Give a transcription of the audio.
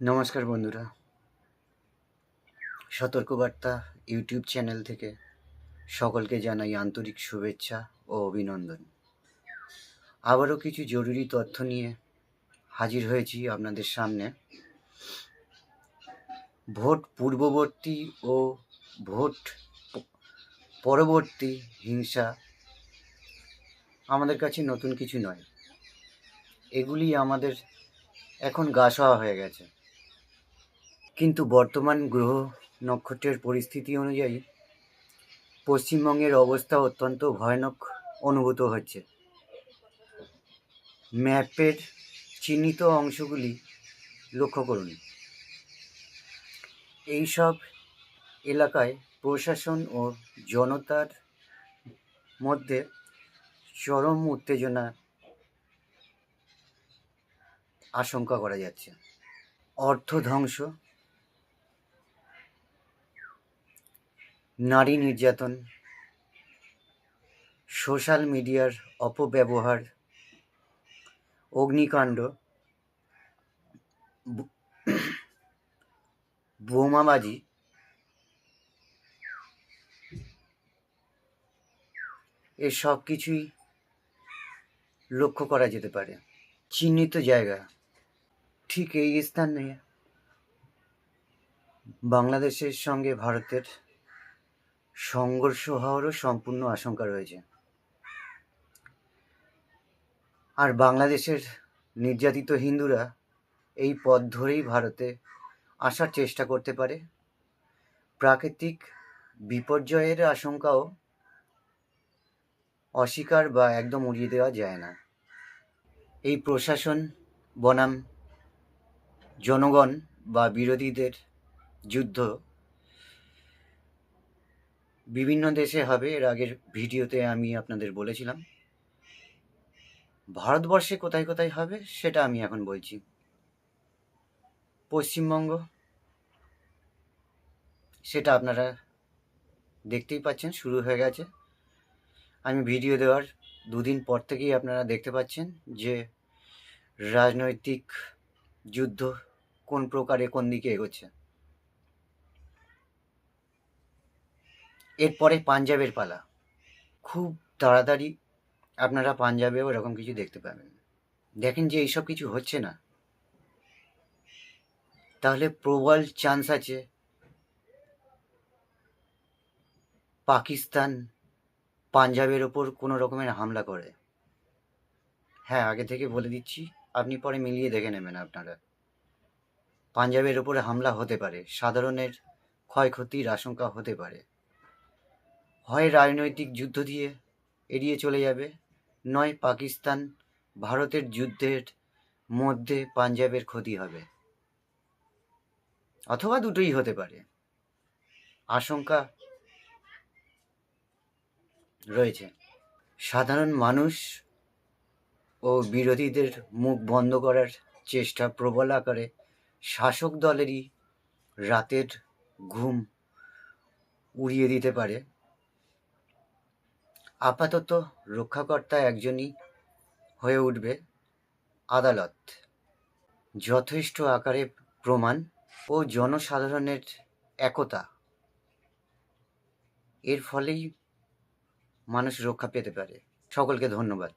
নমস্কার বন্ধুরা। সতর্কবার্তা ইউটিউব চ্যানেল থেকে সকলকে জানাই আন্তরিক শুভেচ্ছা ও অভিনন্দন। আবারও কিছু জরুরি তথ্য নিয়ে হাজির হয়েছি আপনাদের সামনে। ভোট পূর্ববর্তী ও ভোট পরবর্তী হিংসা আমাদের কাছে নতুন কিছু নয়। এগুলি আমাদের এখন গা হয়ে গেছে। কিন্তু বর্তমান গ্রহ নক্ষত্রের পরিস্থিতি অনুযায়ী পশ্চিমবঙ্গের অবস্থা অত্যন্ত ভয়ানক অনুভূত হচ্ছে। ম্যাপের চিহ্নিত অংশগুলি লক্ষ্য করুন। এইসব এলাকায় প্রশাসন ও জনতার মধ্যে চরম উত্তেজনা আশঙ্কা করা যাচ্ছে। অর্থ ধ্বংস নারী নির্যাতন, সোশ্যাল মিডিয়ার অপব্যবহার, অগ্নিকাণ্ড বোমাবাজি, এ সব কিছুই লক্ষ্য করা যেতে পারে। চিহ্নিত জায়গা। ঠিক এই স্থানে বাংলাদেশের সঙ্গে ভারতের সংঘর্ষ হওয়ারও সম্পূর্ণ আশঙ্কা রয়েছে। আর বাংলাদেশের নির্যাতিত হিন্দুরা এই পথ ধরেই ভারতে আসার চেষ্টা করতে পারে। প্রাকৃতিক বিপর্যয়ের আশঙ্কাও অস্বীকার বা একদম উড়িয়ে দেওয়া যায় না। এই প্রশাসন, বনাম, জনগণ বা বিরোধীদের যুদ্ধ বিভিন্ন দেশে হবে, এর আগের ভিডিওতে আমি আপনাদের বলেছিলাম। ভারতবর্ষে কোথায় কোথায় হবে, সেটা আমি এখন বলছি। পশ্চিমবঙ্গ, সেটা আপনারা দেখতেই পাচ্ছেন, শুরু হয়ে গেছে। আমি ভিডিও দেওয়ার দুদিন পর থেকেই আপনারা দেখতে পাচ্ছেন যে রাজনৈতিক যুদ্ধ কোন প্রকারে কোন দিকে এগোচ্ছে। এরপরে পাঞ্জাবের পালা। খুব তাড়াতাড়ি আপনারা পাঞ্জাবেও এরকম কিছু দেখতে পাবেন। দেখেন যে এইসব কিছু হচ্ছে না। তাহলে প্রবল চান্স আছে পাকিস্তান পাঞ্জাবের ওপর কোনো রকমের হামলা করে। হ্যাঁ আগে থেকে বলে দিচ্ছি, আপনি পরে মিলিয়ে দেখে নেবেন আপনারা। পাঞ্জাবের ওপরে হামলা হতে পারে, সাধারণের ক্ষয়ক্ষতির আশঙ্কা হতে পারে। হয় রাজনৈতিক যুদ্ধ দিয়ে এড়িয়ে চলে যাবে। নয়, পাকিস্তান ভারতের যুদ্ধের মধ্যে পাঞ্জাবের ক্ষতি হবে। অথবা দুটোই হতে পারে। আশঙ্কা রয়েছে। সাধারণ মানুষ ও বিরোধীদের মুখ বন্ধ করার চেষ্টা প্রবল আকারে শাসক দলেরই রাতের ঘুম উড়িয়ে দিতে পারে। আপাতত রক্ষাকর্তা একজনই হয়ে উঠবে আদালত। যথেষ্ট আকারে প্রমাণ ও জনসাধারণের একতা। এর ফলেই মানুষ রক্ষা পেতে পারে। সকলকে ধন্যবাদ।